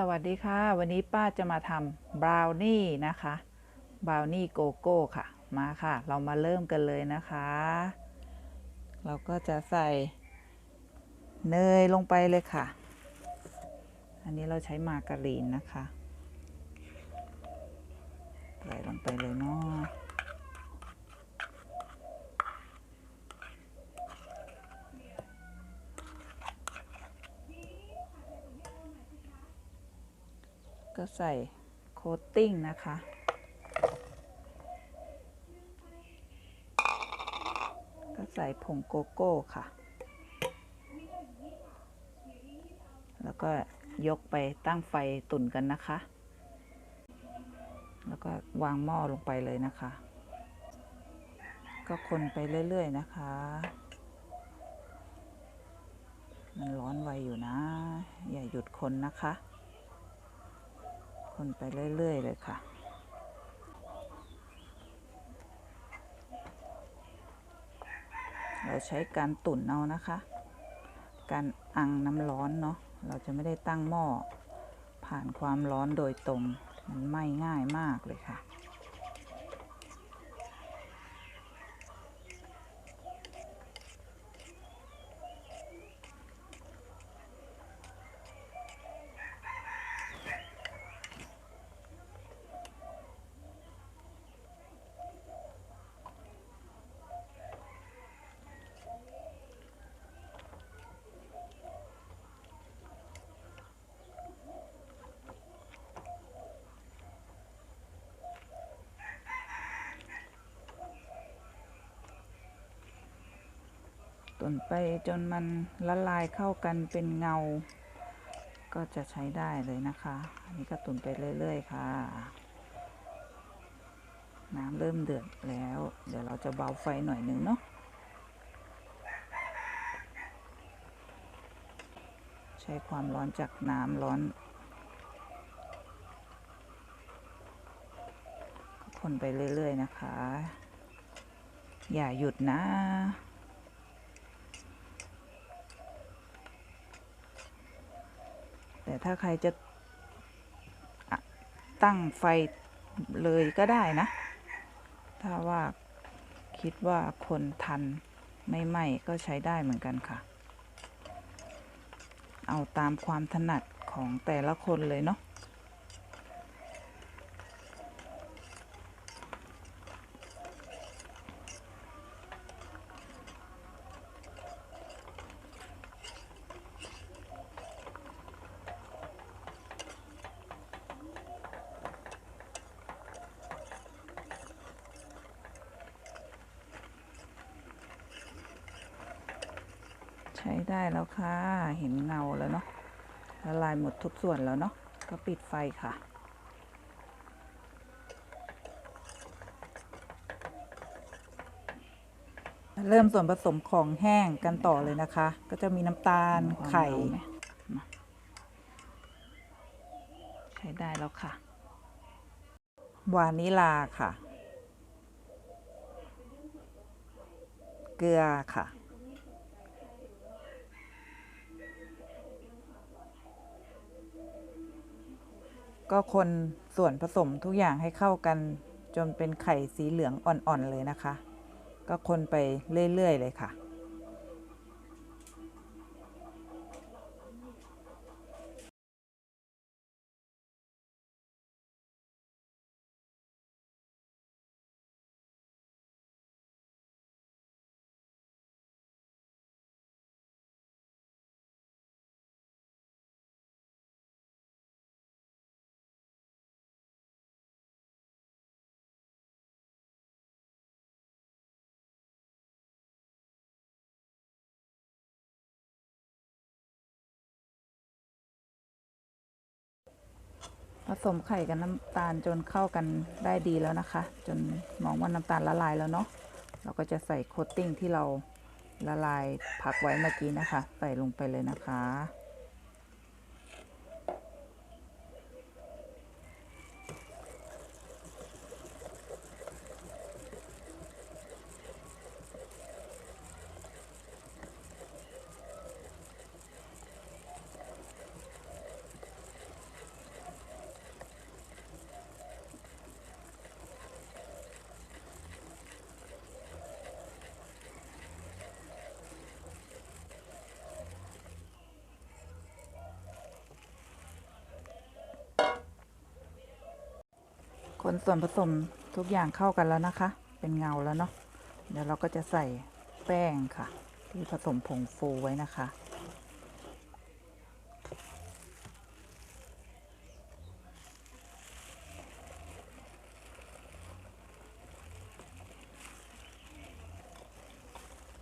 สวัสดีค่ะ วันนี้ป้าจะมาทำบราวนี่นะคะบราวนี่โกโก้ค่ะ มาค่ะ เรามาเริ่มกันเลยนะคะ เราก็จะใส่เนยลงไปเลยค่ะ อันนี้เราใช้มาการีนนะคะ ใส่ลงไปเลยเนาะ ก็ใส่โคตติ้งนะคะ ก็ใส่ผงโกโก้ค่ะ แล้วก็ยกไปตั้งไฟตุ่นกันนะคะ แล้วก็วางหม้อลงไปเลยนะคะ ก็คนไปเรื่อย ๆ นะคะ มันร้อนไวอยู่นะ อย่าหยุดคนนะคะ คนไปเรื่อย ๆ เลยค่ะ เราใช้การตุ่นเอานะคะ การอังน้ำร้อนเนาะ เราจะไม่ได้ตั้งหม้อผ่านความร้อนโดยตรง มันไหม้ง่ายมากเลยค่ะ นไปจนมันละลายเข้ากันเป็นเงา ก็จะใช้ได้เลยนะคะ อันนี้ก็ตุนไปเรื่อย ๆ ค่ะ น้ำเริ่มเดือดแล้ว เดี๋ยวเราจะเบาไฟหน่อยหนึ่งเนาะใช้ความร้อนจากน้ำร้อน คนไปเรื่อย ๆ นะคะ อย่าหยุดนะ แต่ ถ้าใครจะตั้งไฟเลยก็ได้นะ ถ้าว่าคิดว่าคนทันไม่ไหม้ก็ใช้ได้เหมือนกันค่ะ เอาตามความถนัดของแต่ละคนเลยเนาะ ใช้ได้แล้วค่ะ เห็นเงาแล้วเนาะละลายหมดทุกส่วนแล้วเนาะก็ปิดไฟค่ะ เริ่มส่วนผสมของแห้งกันต่อเลยนะคะ ก็จะมีน้ำตาลไข่มาใช้ได้แล้วค่ะ วานิลาค่ะ เกลือค่ะ ก็คนส่วนผสมทุกอย่างให้เข้ากัน จนเป็นไข่สีเหลืองอ่อนๆเลยนะคะ ก็คนไปเรื่อยๆเลยค่ะ ผสมไข่กับน้ำตาลจนเข้ากันได้ดีแล้วนะคะ จนมองว่าน้ำตาลละลายแล้วเนาะเราก็จะใส่โคตติ้งที่เราละลายพักไว้เมื่อกี้นะคะ ใส่ลงไปเลยนะคะ คนส่วนผสมทุกอย่างเข้ากันแล้วนะคะ เป็นเงาแล้วเนาะ เดี๋ยวเราก็จะใส่แป้งค่ะ ที่ผสมผงฟูไว้นะคะ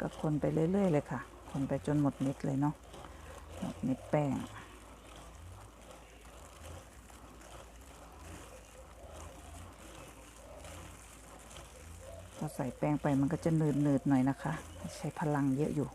ก็คนไปเรื่อย ๆ เลยค่ะ คนไปจนหมดเม็ดเลยเนาะหมดเม็ดแป้ง พอใส่แป้งไปมันก็จะหนืดๆหน่อยนะคะ ใช้พลังเยอะอยู่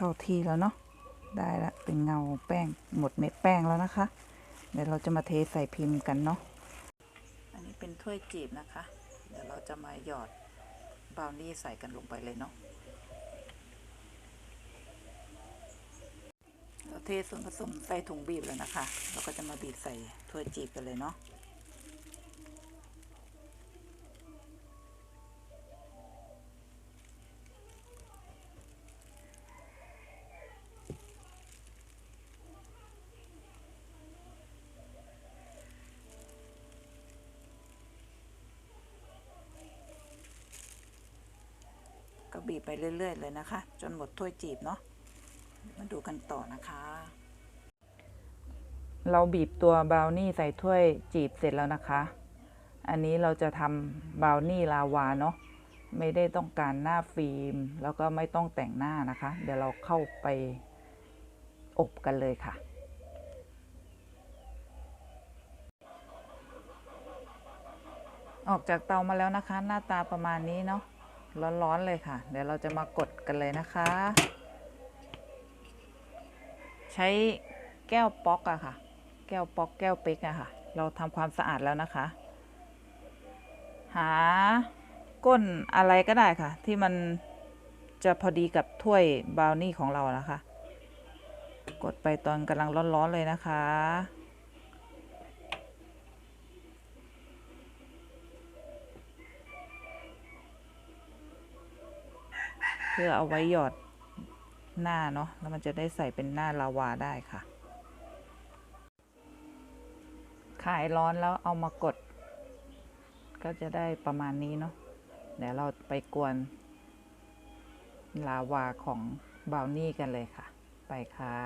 เข้าที่แล้วเนาะได้ละเป็นเงาแป้งหมดเม็ดแป้งแล้วนะคะ เดี๋ยวเราจะมาเทใส่พิมพ์กันเนาะอันนี้เป็นถ้วยจีบนะคะ เดี๋ยวเราจะมาหยอดบราวนี่ใส่กันลงไปเลยเนาะเราเทส่วนผสมใส่ถุงบีบแล้วนะคะ เราก็จะมาบีบใส่ถ้วยจีบกันเลยเนาะ ก็บีบไปเรื่อย ๆ เลยนะคะ จนหมดถ้วยจีบเนาะมาดูกันต่อนะคะ เราบีบตัวบราวนี่ใส่ถ้วยจีบเสร็จแล้วนะคะ อันนี้เราจะทำบราวนี่ลาวาเนาะไม่ได้ต้องการหน้าฟิล์ม แล้วก็ไม่ต้องแต่งหน้านะคะ เดี๋ยวเราเข้าไปอบกันเลยค่ะ ออกจากเตามาแล้วนะคะ หน้าตาประมาณนี้เนาะ ร้อนๆเลยค่ะ เดี๋ยวเราจะมากดกันเลยนะคะ ใช้แก้วป๊อกอะค่ะ แก้วป๊อกแก้วเป๊กอะค่ะ เราทำความสะอาดแล้วนะคะ หาก้นอะไรก็ได้ค่ะ ที่มันจะพอดีกับถ้วยบราวนี่ของเรานะคะ กดไปตอนกำลังร้อนๆเลยนะคะ พื่อเอาไว้หยอดหน้าเนาะแล้วมันจะได้ใส่เป็นหน้าลาวาได้ค่ะ ขายร้อนแล้วเอามากด ก็จะได้ประมาณนี้เนาะเดี๋ยวเราไปกวน ลาวาของบาวนี่กันเลยค่ะ ไปค่ะ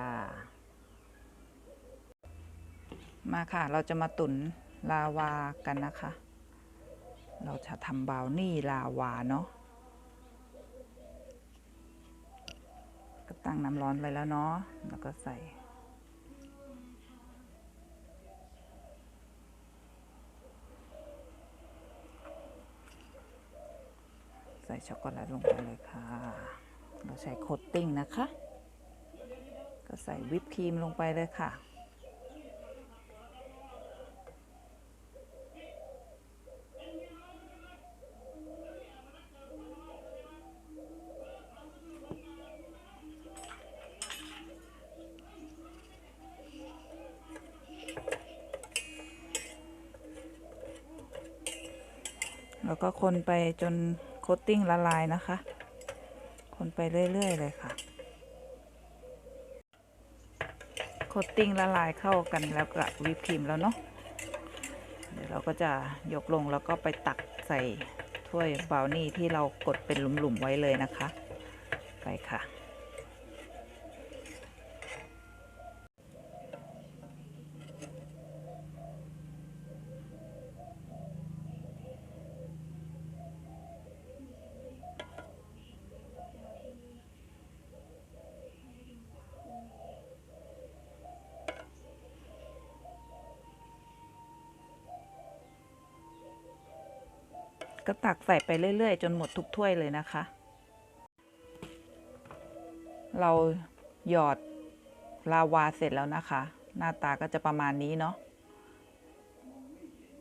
มาค่ะเราจะมาตุนลาวากันนะคะ เราจะทำบาวนี่ลาวาเนาะ ตั้งน้ำร้อนไว้แล้วเนาะ แล้วก็ใส่ ใส่ช็อกโกแลตลงไปเลยค่ะ เราใช้โคตติ้งนะคะ ก็ใส่วิปครีมลงไปเลยค่ะ แล้วก็คนไปจนโคตติ้งละลายนะคะ คนไปเรื่อย ๆ เลยค่ะ โคตติ้งละลายเข้ากันแล้วกับวิปครีมแล้วเนาะ เดี๋ยวเราก็จะยกลงแล้วก็ไปตักใส่ถ้วยบราวนี่ที่เรากดเป็นหลุมๆไว้เลยนะคะ ไปค่ะ ก็ตักใส่ไปเรื่อย ๆ จนหมดทุกถ้วยเลยนะคะ เราหยอดลาวาเสร็จแล้วนะคะ หน้าตาก็จะประมาณนี้เนาะ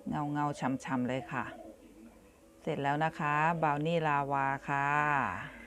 เงาเงาช่ำๆเลยค่ะ เสร็จแล้วนะคะบาวนี่ลาวาค่ะ